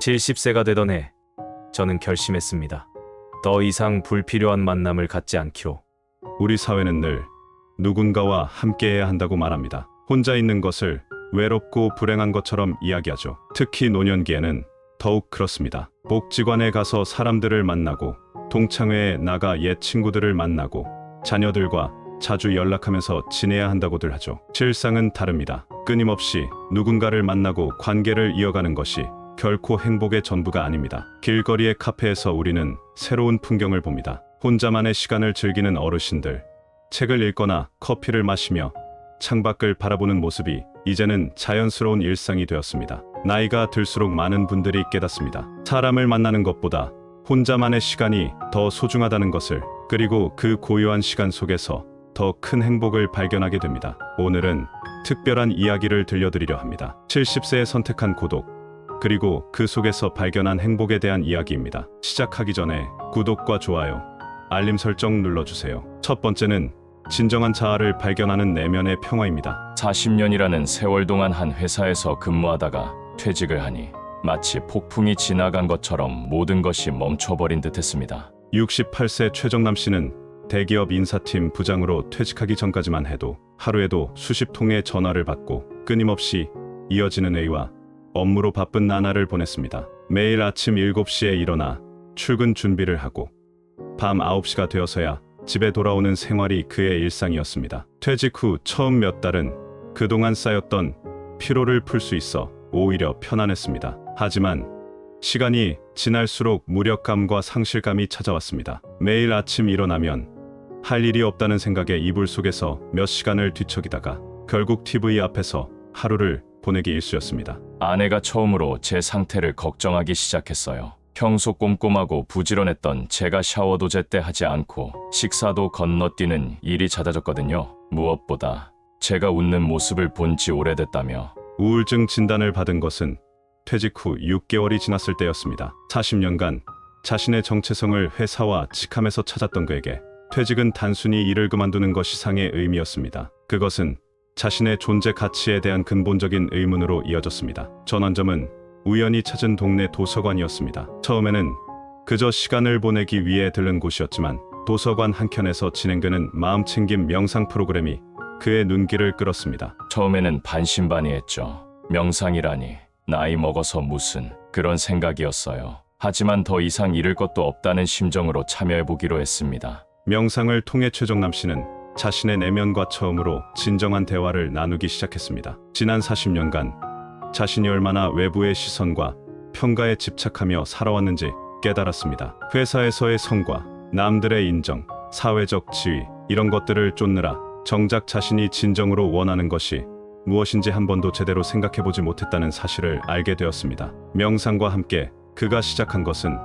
70세가 되던 해 저는 결심했습니다. 더 이상 불필요한 만남을 갖지 않기로. 우리 사회는 늘 누군가와 함께해야 한다고 말합니다. 혼자 있는 것을 외롭고 불행한 것처럼 이야기하죠. 특히 노년기에는 더욱 그렇습니다. 복지관에 가서 사람들을 만나고 동창회에 나가 옛 친구들을 만나고 자녀들과 자주 연락하면서 지내야 한다고들 하죠. 실상은 다릅니다. 끊임없이 누군가를 만나고 관계를 이어가는 것이 결코 행복의 전부가 아닙니다. 길거리의 카페에서 우리는 새로운 풍경을 봅니다. 혼자만의 시간을 즐기는 어르신들, 책을 읽거나 커피를 마시며 창밖을 바라보는 모습이 이제는 자연스러운 일상이 되었습니다. 나이가 들수록 많은 분들이 깨닫습니다. 사람을 만나는 것보다 혼자만의 시간이 더 소중하다는 것을 그리고 그 고요한 시간 속에서 더 큰 행복을 발견하게 됩니다. 오늘은 특별한 이야기를 들려드리려 합니다. 70세에 선택한 고독, 그리고 그 속에서 발견한 행복에 대한 이야기입니다. 시작하기 전에 구독과 좋아요, 알림 설정 눌러주세요. 첫 번째는 진정한 자아를 발견하는 내면의 평화입니다. 40년이라는 세월 동안 한 회사에서 근무하다가 퇴직을 하니 마치 폭풍이 지나간 것처럼 모든 것이 멈춰버린 듯 했습니다. 68세 최정남 씨는 대기업 인사팀 부장으로 퇴직하기 전까지만 해도 하루에도 수십 통의 전화를 받고 끊임없이 이어지는 회의와 업무로 바쁜 나날을 보냈습니다. 매일 아침 7시에 일어나 출근 준비를 하고 밤 9시가 되어서야 집에 돌아오는 생활이 그의 일상이었습니다. 퇴직 후 처음 몇 달은 그동안 쌓였던 피로를 풀 수 있어 오히려 편안했습니다. 하지만 시간이 지날수록 무력감과 상실감이 찾아왔습니다. 매일 아침 일어나면 할 일이 없다는 생각에 이불 속에서 몇 시간을 뒤척이다가 결국 TV 앞에서 하루를 보내기 일쑤였습니다. 아내가 처음으로 제 상태를 걱정하기 시작했어요. 평소 꼼꼼하고 부지런했던 제가 샤워도 제때 하지 않고 식사도 건너뛰는 일이 잦아졌거든요. 무엇보다 제가 웃는 모습을 본 지 오래됐다며 우울증 진단을 받은 것은 퇴직 후 6개월이 지났을 때였습니다. 40년간 자신의 정체성을 회사와 직함에서 찾았던 그에게 퇴직은 단순히 일을 그만두는 것이 상의 의미였습니다. 그것은 자신의 존재 가치에 대한 근본적인 의문으로 이어졌습니다. 전환점은 우연히 찾은 동네 도서관이었습니다. 처음에는 그저 시간을 보내기 위해 들른 곳이었지만 도서관 한켠에서 진행되는 마음챙김 명상 프로그램이 그의 눈길을 끌었습니다. 처음에는 반신반의했죠. 명상이라니 나이 먹어서 무슨 그런 생각이었어요. 하지만 더 이상 잃을 것도 없다는 심정으로 참여해보기로 했습니다. 명상을 통해 최정남 씨는 자신의 내면과 처음으로 진정한 대화를 나누기 시작했습니다. 지난 40년간 자신이 얼마나 외부의 시선과 평가에 집착하며 살아왔는지 깨달았습니다. 회사에서의 성과, 남들의 인정, 사회적 지위, 이런 것들을 쫓느라 정작 자신이 진정으로 원하는 것이 무엇인지 한 번도 제대로 생각해보지 못했다는 사실을 알게 되었습니다. 명상과 함께 그가 시작한 것은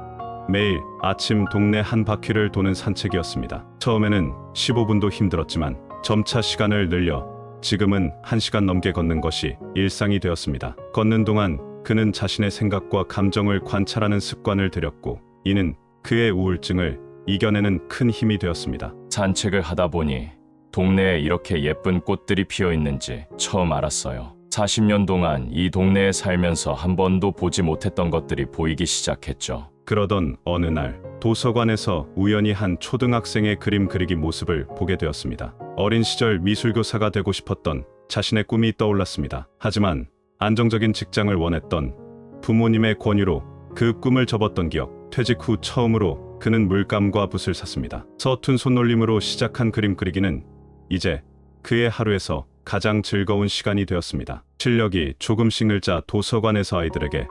매일 아침 동네 한 바퀴를 도는 산책이었습니다. 처음에는 15분도 힘들었지만 점차 시간을 늘려 지금은 1시간 넘게 걷는 것이 일상이 되었습니다. 걷는 동안 그는 자신의 생각과 감정을 관찰하는 습관을 들였고 이는 그의 우울증을 이겨내는 큰 힘이 되었습니다. 산책을 하다 보니 동네에 이렇게 예쁜 꽃들이 피어 있는지 처음 알았어요. 40년 동안 이 동네에 살면서 한 번도 보지 못했던 것들이 보이기 시작했죠. 그러던 어느 날 도서관에서 우연히 한 초등학생의 그림 그리기 모습을 보게 되었습니다. 어린 시절 미술교사가 되고 싶었던 자신의 꿈이 떠올랐습니다. 하지만 안정적인 직장을 원했던 부모님의 권유로 그 꿈을 접었던 기억, 퇴직 후 처음으로 그는 물감과 붓을 샀습니다. 서툰 손놀림으로 시작한 그림 그리기는 이제 그의 하루에서 가장 즐거운 시간이 되었습니다. 실력이 조금씩 늘자 도서관에서 아이들에게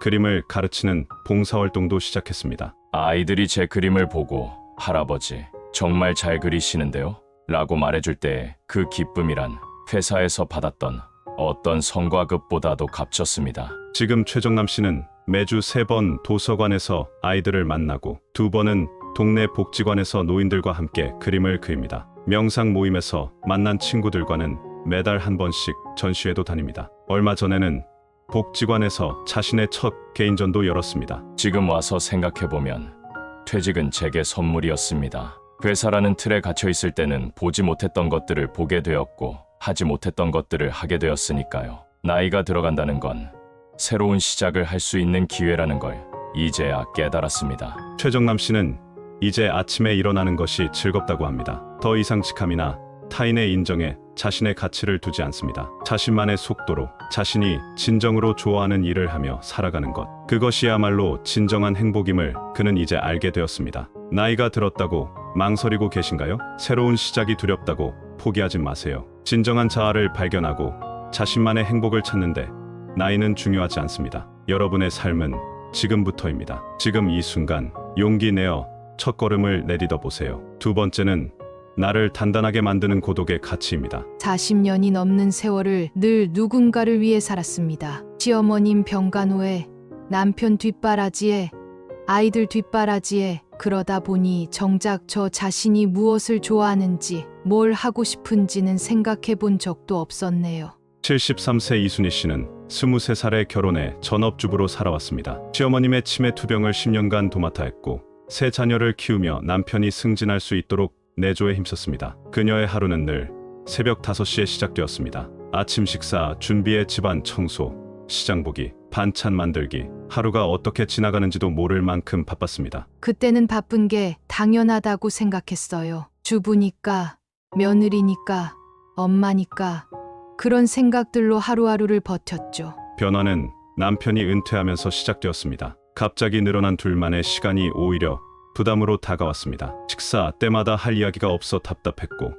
그림을 가르치는 봉사활동도 시작했습니다. 아이들이 제 그림을 보고 할아버지 정말 잘 그리시는데요? 라고 말해줄 때 그 기쁨이란 회사에서 받았던 어떤 성과급보다도 값졌습니다. 지금 최정남 씨는 매주 세 번 도서관에서 아이들을 만나고 두 번은 동네 복지관에서 노인들과 함께 그림을 그립니다. 명상 모임에서 만난 친구들과는 매달 한 번씩 전시회도 다닙니다. 얼마 전에는 복지관에서 자신의 첫 개인전도 열었습니다. 지금 와서 생각해보면 퇴직은 제게 선물이었습니다. 회사라는 틀에 갇혀 있을 때는 보지 못했던 것들을 보게 되었고 하지 못했던 것들을 하게 되었으니까요. 나이가 들어간다는 건 새로운 시작을 할 수 있는 기회라는 걸 이제야 깨달았습니다. 최정남 씨는 이제 아침에 일어나는 것이 즐겁다고 합니다. 더 이상 직함이나 타인의 인정에 자신의 가치를 두지 않습니다. 자신만의 속도로 자신이 진정으로 좋아하는 일을 하며 살아가는 것. 그것이야말로 진정한 행복임을 그는 이제 알게 되었습니다. 나이가 들었다고 망설이고 계신가요? 새로운 시작이 두렵다고 포기하지 마세요. 진정한 자아를 발견하고 자신만의 행복을 찾는데 나이는 중요하지 않습니다. 여러분의 삶은 지금부터입니다. 지금 이 순간 용기 내어 첫 걸음을 내딛어 보세요. 두 번째는 나를 단단하게 만드는 고독의 가치입니다. 40년이 넘는 세월을 늘 누군가를 위해 살았습니다. 시어머님 병간 후에 남편 뒷바라지에 아이들 뒷바라지에 그러다 보니 정작 저 자신이 무엇을 좋아하는지 뭘 하고 싶은지는 생각해 본 적도 없었네요. 73세 이순희 씨는 23살에 결혼해 전업주부로 살아왔습니다. 시어머님의 치매 투병을 10년간 도맡아 했고 세 자녀를 키우며 남편이 승진할 수 있도록 내조에 힘썼습니다. 그녀의 하루는 늘 새벽 5시에 시작되었습니다. 아침 식사, 준비에 집안 청소, 시장 보기, 반찬 만들기, 하루가 어떻게 지나가는지도 모를 만큼 바빴습니다. 그때는 바쁜 게 당연하다고 생각했어요. 주부니까, 며느리니까, 엄마니까. 그런 생각들로 하루하루를 버텼죠. 변화는 남편이 은퇴하면서 시작되었습니다. 갑자기 늘어난 둘만의 시간이 오히려 부담으로 다가왔습니다. 식사 때마다 할 이야기가 없어 답답했고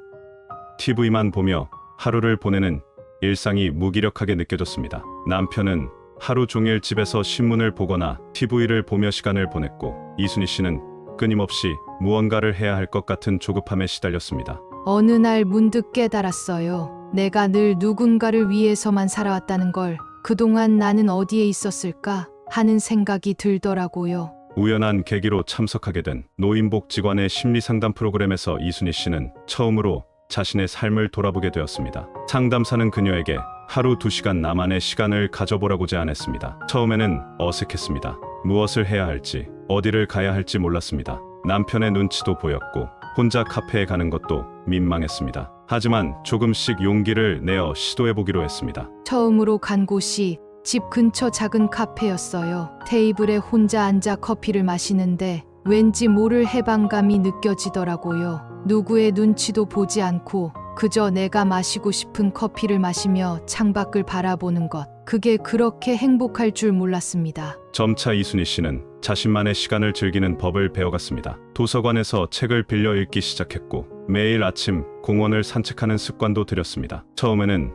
TV만 보며 하루를 보내는 일상이 무기력하게 느껴졌습니다. 남편은 하루 종일 집에서 신문을 보거나 TV를 보며 시간을 보냈고 이순희 씨는 끊임없이 무언가를 해야 할 것 같은 조급함에 시달렸습니다. 어느 날 문득 깨달았어요. 내가 늘 누군가를 위해서만 살아왔다는 걸 그동안 나는 어디에 있었을까 하는 생각이 들더라고요. 우연한 계기로 참석하게 된 노인복지관의 심리상담 프로그램에서 이순희 씨는 처음으로 자신의 삶을 돌아보게 되었습니다. 상담사는 그녀에게 하루 두 시간 나만의 시간을 가져보라고 제안했습니다. 처음에는 어색했습니다. 무엇을 해야 할지, 어디를 가야 할지 몰랐습니다. 남편의 눈치도 보였고, 혼자 카페에 가는 것도 민망했습니다. 하지만 조금씩 용기를 내어 시도해보기로 했습니다. 처음으로 간 곳이 집 근처 작은 카페였어요. 테이블에 혼자 앉아 커피를 마시는데 왠지 모를 해방감이 느껴지더라고요. 누구의 눈치도 보지 않고 그저 내가 마시고 싶은 커피를 마시며 창밖을 바라보는 것. 그게 그렇게 행복할 줄 몰랐습니다. 점차 이순희 씨는 자신만의 시간을 즐기는 법을 배워갔습니다. 도서관에서 책을 빌려 읽기 시작했고 매일 아침 공원을 산책하는 습관도 들였습니다. 처음에는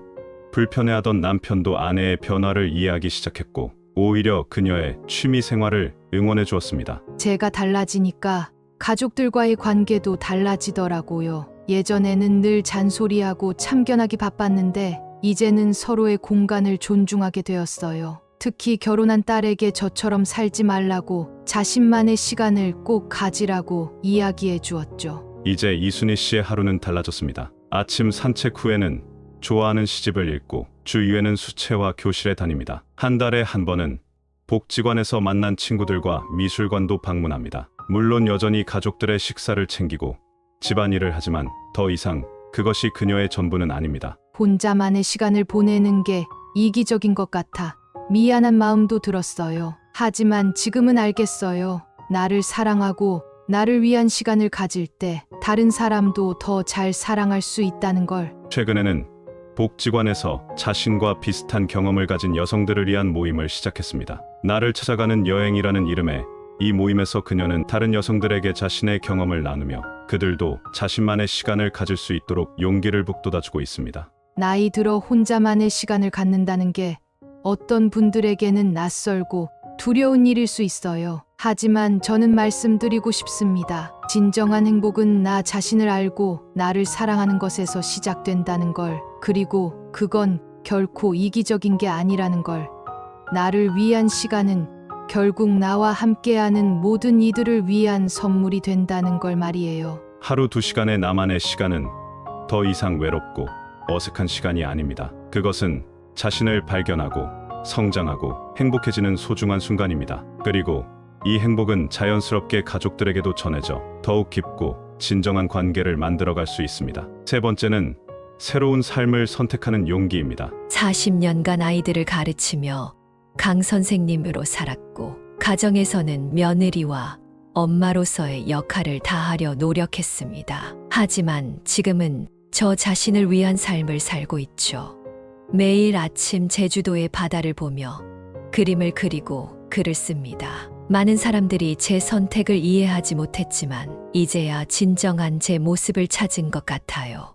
불편해하던 남편도 아내의 변화를 이해하기 시작했고 오히려 그녀의 취미 생활을 응원해 주었습니다. 제가 달라지니까 가족들과의 관계도 달라지더라고요. 예전에는 늘 잔소리하고 참견하기 바빴는데 이제는 서로의 공간을 존중하게 되었어요. 특히 결혼한 딸에게 저처럼 살지 말라고 자신만의 시간을 꼭 가지라고 이야기해 주었죠. 이제 이순희 씨의 하루는 달라졌습니다. 아침 산책 후에는 좋아하는 시집을 읽고 주위에는 수채화 교실에 다닙니다. 한 달에 한 번은 복지관에서 만난 친구들과 미술관도 방문합니다. 물론 여전히 가족들의 식사를 챙기고 집안일을 하지만 더 이상 그것이 그녀의 전부는 아닙니다. 혼자만의 시간을 보내는 게 이기적인 것 같아 미안한 마음도 들었어요. 하지만 지금은 알겠어요. 나를 사랑하고 나를 위한 시간을 가질 때 다른 사람도 더 잘 사랑할 수 있다는 걸 최근에는 복지관에서 자신과 비슷한 경험을 가진 여성들을 위한 모임을 시작했습니다. 나를 찾아가는 여행이라는 이름의 이 모임에서 그녀는 다른 여성들에게 자신의 경험을 나누며 그들도 자신만의 시간을 가질 수 있도록 용기를 북돋아주고 있습니다. 나이 들어 혼자만의 시간을 갖는다는 게 어떤 분들에게는 낯설고 두려운 일일 수 있어요. 하지만 저는 말씀드리고 싶습니다. 진정한 행복은 나 자신을 알고 나를 사랑하는 것에서 시작된다는 걸, 그리고 그건 결코 이기적인 게 아니라는 걸. 나를 위한 시간은 결국 나와 함께하는 모든 이들을 위한 선물이 된다는 걸 말이에요. 하루 두 시간의 나만의 시간은 더 이상 외롭고 어색한 시간이 아닙니다. 그것은 자신을 발견하고 성장하고 행복해지는 소중한 순간입니다. 그리고 이 행복은 자연스럽게 가족들에게도 전해져 더욱 깊고 진정한 관계를 만들어갈 수 있습니다. 세 번째는 새로운 삶을 선택하는 용기입니다. 40년간 아이들을 가르치며 강 선생님으로 살았고, 가정에서는 며느리와 엄마로서의 역할을 다하려 노력했습니다. 하지만 지금은 저 자신을 위한 삶을 살고 있죠. 매일 아침 제주도의 바다를 보며 그림을 그리고 글을 씁니다. 많은 사람들이 제 선택을 이해하지 못했지만 이제야 진정한 제 모습을 찾은 것 같아요.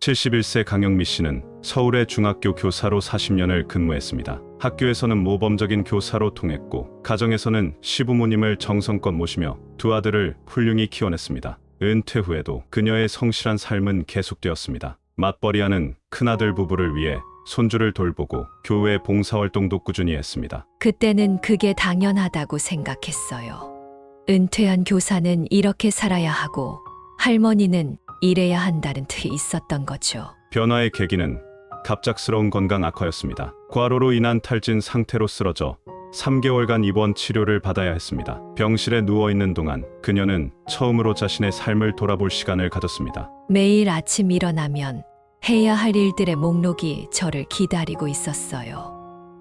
71세 강영미 씨는 서울의 중학교 교사로 40년을 근무했습니다. 학교에서는 모범적인 교사로 통했고 가정에서는 시부모님을 정성껏 모시며 두 아들을 훌륭히 키워냈습니다. 은퇴 후에도 그녀의 성실한 삶은 계속되었습니다. 맞벌이하는 큰아들 부부를 위해 손주를 돌보고 교회 봉사활동도 꾸준히 했습니다. 그때는 그게 당연하다고 생각했어요. 은퇴한 교사는 이렇게 살아야 하고 할머니는 일해야 한다는 틀이 있었던 거죠. 변화의 계기는 갑작스러운 건강 악화였습니다. 과로로 인한 탈진 상태로 쓰러져 3개월간 입원 치료를 받아야 했습니다. 병실에 누워 있는 동안 그녀는 처음으로 자신의 삶을 돌아볼 시간을 가졌습니다. 매일 아침 일어나면 해야 할 일들의 목록이 저를 기다리고 있었어요.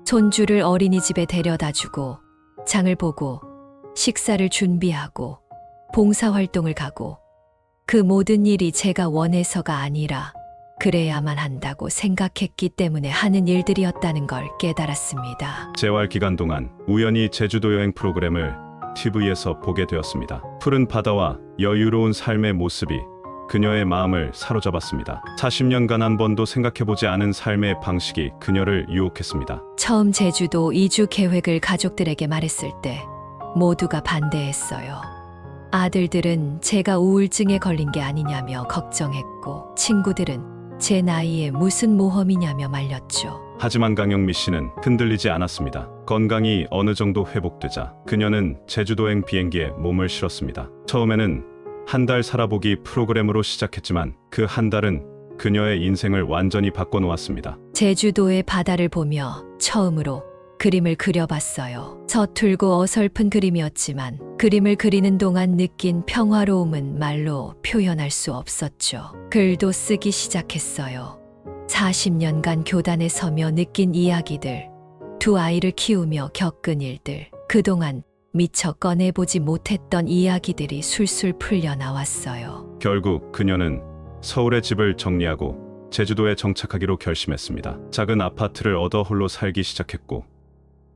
손주를 어린이집에 데려다 주고, 장을 보고, 식사를 준비하고, 봉사활동을 가고, 그 모든 일이 제가 원해서가 아니라 그래야만 한다고 생각했기 때문에 하는 일들이었다는 걸 깨달았습니다. 재활 기간 동안 우연히 제주도 여행 프로그램을 TV에서 보게 되었습니다. 푸른 바다와 여유로운 삶의 모습이 그녀의 마음을 사로잡았습니다. 40년간 한 번도 생각해보지 않은 삶의 방식이 그녀를 유혹했습니다. 처음 제주도 이주 계획을 가족들에게 말했을 때 모두가 반대했어요. 아들들은 제가 우울증에 걸린 게 아니냐며 걱정했고 친구들은 제 나이에 무슨 모험이냐며 말렸죠. 하지만 강영미 씨는 흔들리지 않았습니다. 건강이 어느 정도 회복되자 그녀는 제주도행 비행기에 몸을 실었습니다. 처음에는 한 달 살아보기 프로그램으로 시작했지만 그 한 달은 그녀의 인생을 완전히 바꿔놓았습니다. 제주도의 바다를 보며 처음으로 그림을 그려봤어요. 서툴고 어설픈 그림이었지만 그림을 그리는 동안 느낀 평화로움은 말로 표현할 수 없었죠. 글도 쓰기 시작했어요. 40년간 교단에 서며 느낀 이야기들, 두 아이를 키우며 겪은 일들, 그동안 미처 꺼내보지 못했던 이야기들이 술술 풀려 나왔어요. 결국 그녀는 서울의 집을 정리하고 제주도에 정착하기로 결심했습니다. 작은 아파트를 얻어 홀로 살기 시작했고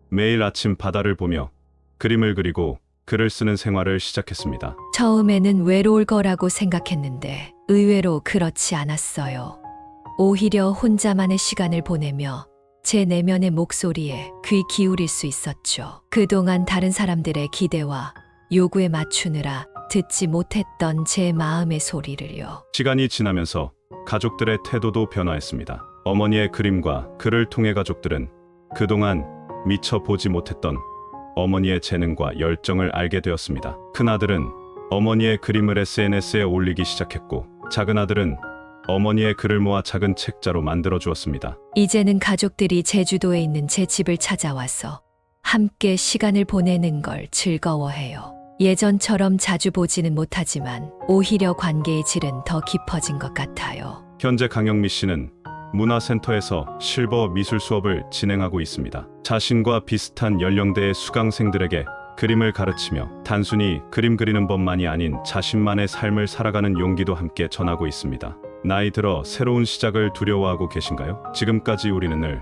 매일 아침 바다를 보며 그림을 그리고 글을 쓰는 생활을 시작했습니다. 처음에는 외로울 거라고 생각했는데 의외로 그렇지 않았어요. 오히려 혼자만의 시간을 보내며 제 내면의 목소리에 귀 기울일 수 있었죠. 그동안 다른 사람들의 기대와 요구에 맞추느라 듣지 못했던 제 마음의 소리를요. 시간이 지나면서 가족들의 태도도 변화했습니다. 어머니의 그림과 글을 통해 가족들은 그동안 미처 보지 못했던 어머니의 재능과 열정을 알게 되었습니다. 큰아들은 어머니의 그림을 SNS에 올리기 시작했고 작은 아들은 어머니의 글을 모아 작은 책자로 만들어 주었습니다. 이제는 가족들이 제주도에 있는 제 집을 찾아와서 함께 시간을 보내는 걸 즐거워해요. 예전처럼 자주 보지는 못하지만 오히려 관계의 질은 더 깊어진 것 같아요. 현재 강영미 씨는 문화센터에서 실버 미술 수업을 진행하고 있습니다. 자신과 비슷한 연령대의 수강생들에게 그림을 가르치며 단순히 그림 그리는 법만이 아닌 자신만의 삶을 살아가는 용기도 함께 전하고 있습니다. 나이 들어 새로운 시작을 두려워하고 계신가요? 지금까지 우리는 늘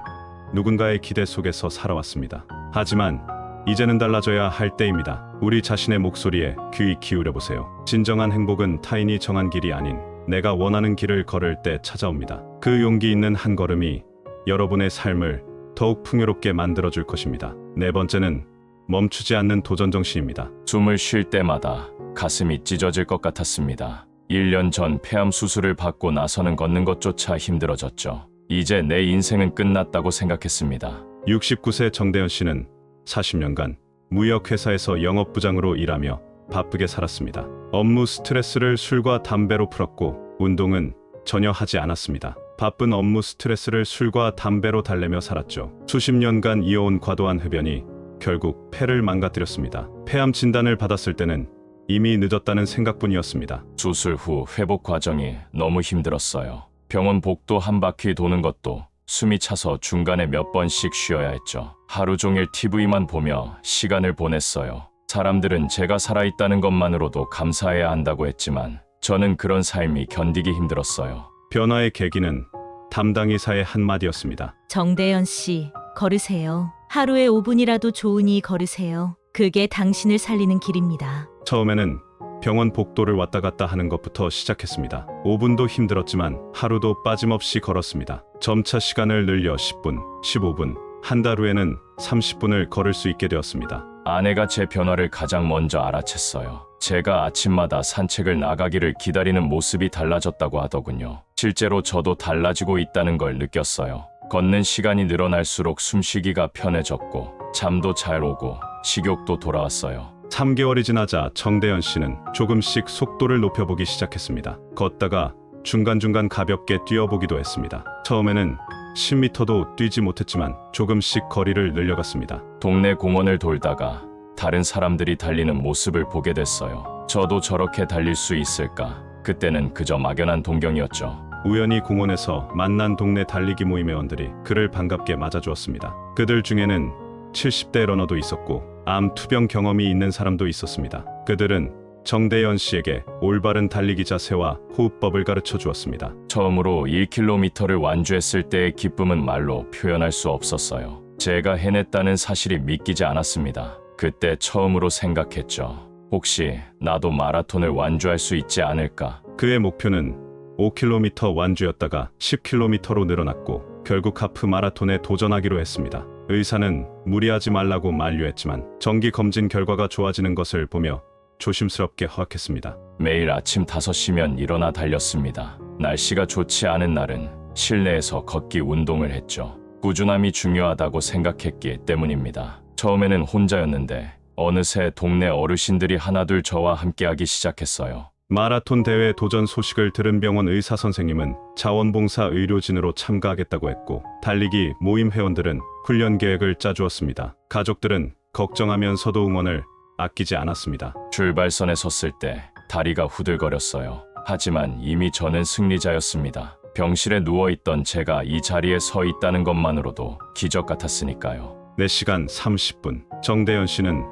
누군가의 기대 속에서 살아왔습니다. 하지만 이제는 달라져야 할 때입니다. 우리 자신의 목소리에 귀 기울여 보세요. 진정한 행복은 타인이 정한 길이 아닌 내가 원하는 길을 걸을 때 찾아옵니다. 그 용기 있는 한 걸음이 여러분의 삶을 더욱 풍요롭게 만들어 줄 것입니다. 네 번째는 멈추지 않는 도전 정신입니다. 숨을 쉴 때마다 가슴이 찢어질 것 같았습니다. 1년 전 폐암 수술을 받고 나서는 걷는 것조차 힘들어졌죠. 이제 내 인생은 끝났다고 생각했습니다. 69세 정대현 씨는 40년간 무역회사에서 영업부장으로 일하며 바쁘게 살았습니다. 업무 스트레스를 술과 담배로 풀었고 운동은 전혀 하지 않았습니다. 바쁜 업무 스트레스를 술과 담배로 달래며 살았죠. 수십 년간 이어온 과도한 흡연이 결국 폐를 망가뜨렸습니다. 폐암 진단을 받았을 때는 이미 늦었다는 생각뿐이었습니다. 수술 후 회복 과정이 너무 힘들었어요. 병원 복도 한 바퀴 도는 것도 숨이 차서 중간에 몇 번씩 쉬어야 했죠. 하루 종일 TV만 보며 시간을 보냈어요. 사람들은 제가 살아있다는 것만으로도 감사해야 한다고 했지만 저는 그런 삶이 견디기 힘들었어요. 변화의 계기는 담당 이사의 한마디였습니다. 정대현 씨, 걸으세요. 하루에 5분이라도 좋으니 걸으세요. 그게 당신을 살리는 길입니다. 처음에는 병원 복도를 왔다 갔다 하는 것부터 시작했습니다. 5분도 힘들었지만 하루도 빠짐없이 걸었습니다. 점차 시간을 늘려 10분, 15분, 한 달 후에는 30분을 걸을 수 있게 되었습니다. 아내가 제 변화를 가장 먼저 알아챘어요. 제가 아침마다 산책을 나가기를 기다리는 모습이 달라졌다고 하더군요. 실제로 저도 달라지고 있다는 걸 느꼈어요. 걷는 시간이 늘어날수록 숨쉬기가 편해졌고, 잠도 잘 오고, 식욕도 돌아왔어요. 3개월이 지나자 정대현 씨는 조금씩 속도를 높여보기 시작했습니다. 걷다가 중간중간 가볍게 뛰어보기도 했습니다. 처음에는 10m도 뛰지 못했지만 조금씩 거리를 늘려갔습니다. 동네 공원을 돌다가 다른 사람들이 달리는 모습을 보게 됐어요. 저도 저렇게 달릴 수 있을까? 그때는 그저 막연한 동경이었죠. 우연히 공원에서 만난 동네 달리기 모임 회원들이 그를 반갑게 맞아주었습니다. 그들 중에는 70대 러너도 있었고 암 투병 경험이 있는 사람도 있었습니다. 그들은 정대현 씨에게 올바른 달리기 자세와 호흡법을 가르쳐 주었습니다. 처음으로 1km를 완주했을 때의 기쁨은 말로 표현할 수 없었어요. 제가 해냈다는 사실이 믿기지 않았습니다. 그때 처음으로 생각했죠. 혹시 나도 마라톤을 완주할 수 있지 않을까? 그의 목표는 5km 완주였다가 10km로 늘어났고 결국 하프 마라톤에 도전하기로 했습니다. 의사는 무리하지 말라고 만류했지만 정기 검진 결과가 좋아지는 것을 보며 조심스럽게 허락했습니다. 매일 아침 5시면 일어나 달렸습니다. 날씨가 좋지 않은 날은 실내에서 걷기 운동을 했죠. 꾸준함이 중요하다고 생각했기 때문입니다. 처음에는 혼자였는데 어느새 동네 어르신들이 하나둘 저와 함께하기 시작했어요. 마라톤 대회 도전 소식을 들은 병원 의사 선생님은 자원봉사 의료진으로 참가하겠다고 했고 달리기 모임 회원들은 훈련 계획을 짜주었습니다. 가족들은 걱정하면서도 응원을 아끼지 않았습니다. 출발선에 섰을 때 다리가 후들거렸어요. 하지만 이미 저는 승리자였습니다. 병실에 누워있던 제가 이 자리에 서 있다는 것만으로도 기적 같았으니까요. 4시간 30분 정대현 씨는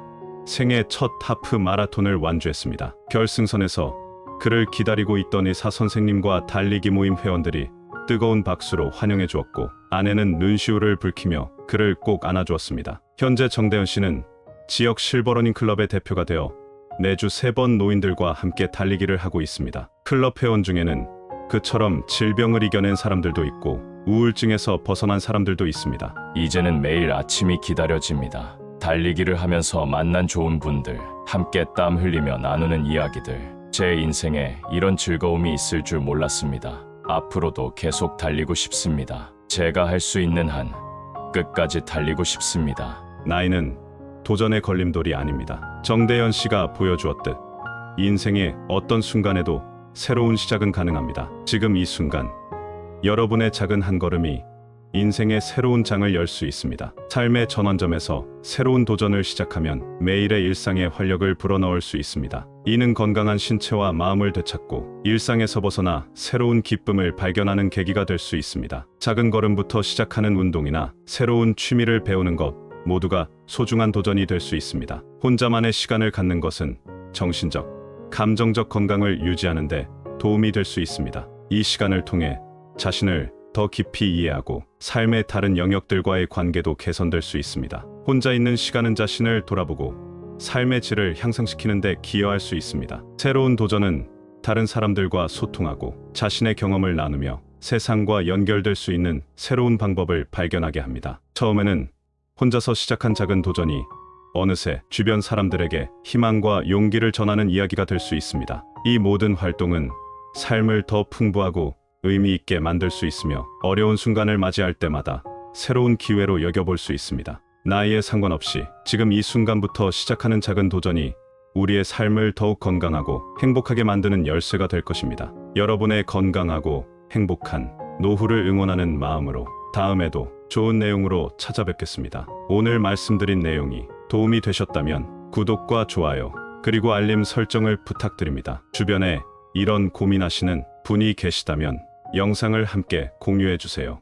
생애 첫 하프 마라톤을 완주했습니다. 결승선에서 그를 기다리고 있던 의사 선생님과 달리기 모임 회원들이 뜨거운 박수로 환영해 주었고 아내는 눈시울을 붉히며 그를 꼭 안아주었습니다. 현재 정대현 씨는 지역 실버러닝 클럽의 대표가 되어 매주 세 번 노인들과 함께 달리기를 하고 있습니다. 클럽 회원 중에는 그처럼 질병을 이겨낸 사람들도 있고 우울증에서 벗어난 사람들도 있습니다. 이제는 매일 아침이 기다려집니다. 달리기를 하면서 만난 좋은 분들, 함께 땀 흘리며 나누는 이야기들. 제 인생에 이런 즐거움이 있을 줄 몰랐습니다. 앞으로도 계속 달리고 싶습니다. 제가 할 수 있는 한 끝까지 달리고 싶습니다. 나이는 도전의 걸림돌이 아닙니다. 정대현 씨가 보여주었듯 인생의 어떤 순간에도 새로운 시작은 가능합니다. 지금 이 순간 여러분의 작은 한 걸음이 인생의 새로운 장을 열 수 있습니다. 삶의 전환점에서 새로운 도전을 시작하면 매일의 일상에 활력을 불어넣을 수 있습니다. 이는 건강한 신체와 마음을 되찾고 일상에서 벗어나 새로운 기쁨을 발견하는 계기가 될 수 있습니다. 작은 걸음부터 시작하는 운동이나 새로운 취미를 배우는 것 모두가 소중한 도전이 될 수 있습니다. 혼자만의 시간을 갖는 것은 정신적, 감정적 건강을 유지하는 데 도움이 될 수 있습니다. 이 시간을 통해 자신을 더 깊이 이해하고 삶의 다른 영역들과의 관계도 개선될 수 있습니다. 혼자 있는 시간은 자신을 돌아보고 삶의 질을 향상시키는 데 기여할 수 있습니다. 새로운 도전은 다른 사람들과 소통하고 자신의 경험을 나누며 세상과 연결될 수 있는 새로운 방법을 발견하게 합니다. 처음에는 혼자서 시작한 작은 도전이 어느새 주변 사람들에게 희망과 용기를 전하는 이야기가 될 수 있습니다. 이 모든 활동은 삶을 더 풍부하고 의미 있게 만들 수 있으며 어려운 순간을 맞이할 때마다 새로운 기회로 여겨볼 수 있습니다. 나이에 상관없이 지금 이 순간부터 시작하는 작은 도전이 우리의 삶을 더욱 건강하고 행복하게 만드는 열쇠가 될 것입니다. 여러분의 건강하고 행복한 노후를 응원하는 마음으로 다음에도 좋은 내용으로 찾아뵙겠습니다. 오늘 말씀드린 내용이 도움이 되셨다면 구독과 좋아요 그리고 알림 설정을 부탁드립니다. 주변에 이런 고민하시는 분이 계시다면 영상을 함께 공유해 주세요.